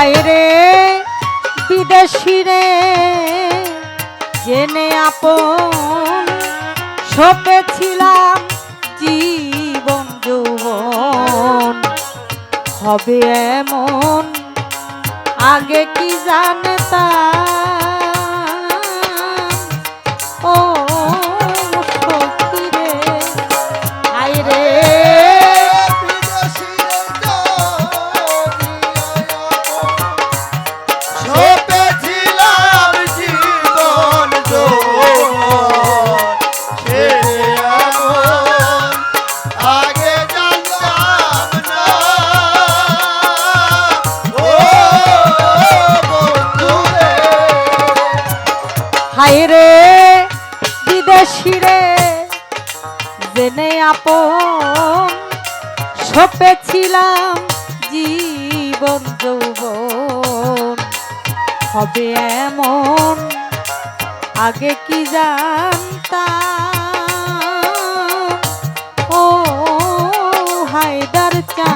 আইরে বিদেশি রে জেনে আপন সপেছিলাম জীবন যৌবন। হবে এমন আগে কি জানতা জীবন যৌবন হবে এমন আগে কি জানতাম? ও হায়দার চা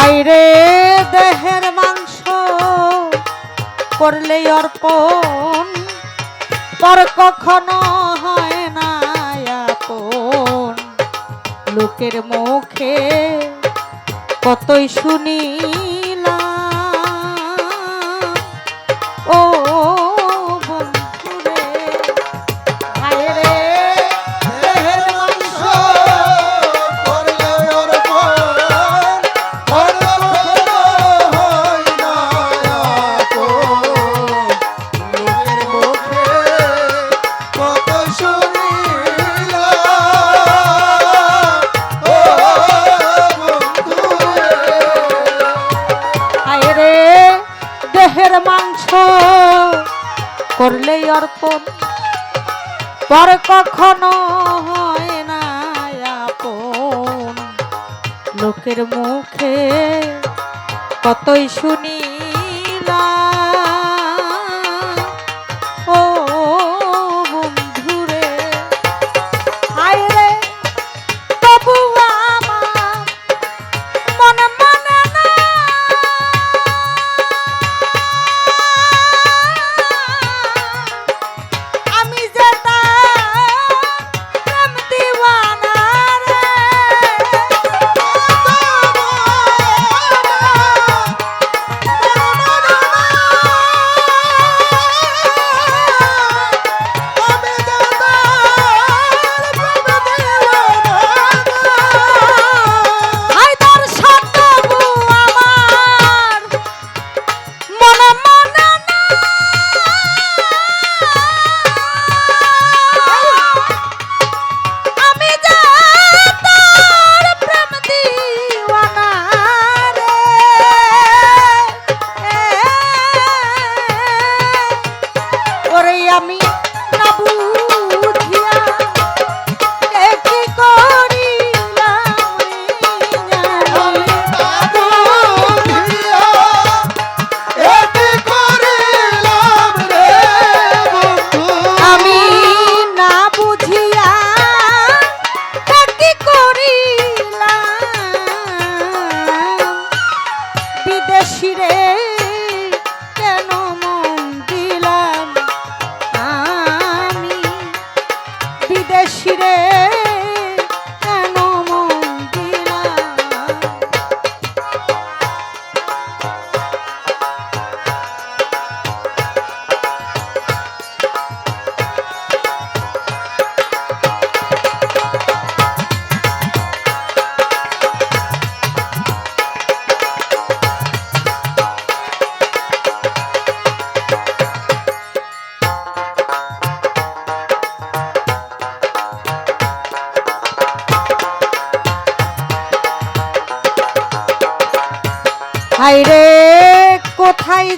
হাইরে দেহের মাংস করলে অর্পণ। পর কখনো হয় না লোকের মুখে কতই শুনি অর্পণ পর কখনো হয় না আপন। লোকের মুখে কতই শুনিলাম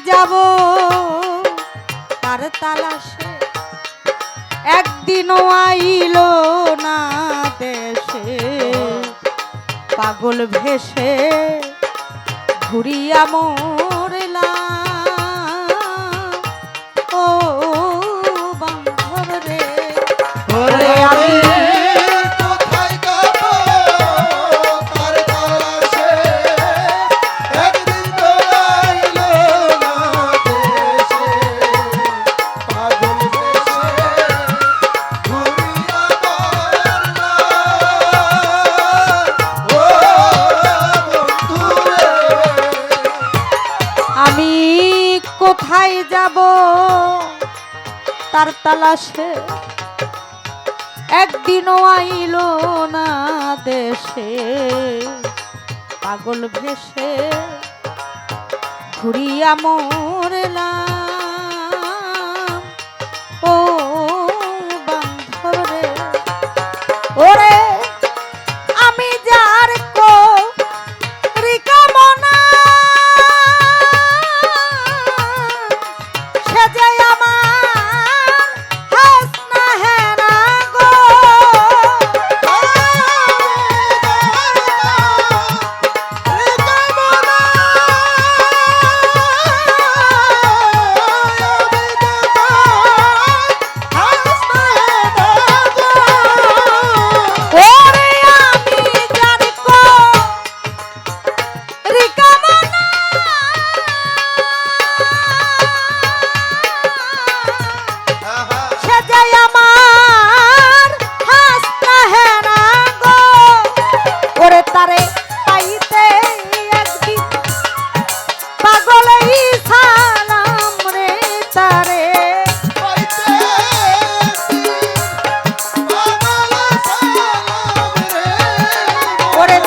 যাব তার তালাশে। একদিনও আইল না দেশে। পাগল ভেসে ঘুরিয়া মরলাম ও বান্ধব রে ওরে আমি তার তালাশে একদিনও আইল না দেশে। পাগল ভেসে ঘুরিয়া মরলাম। ও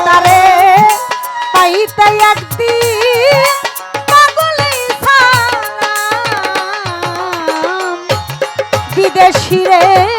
সোনারে পাইতে একদিন বিদেশি রে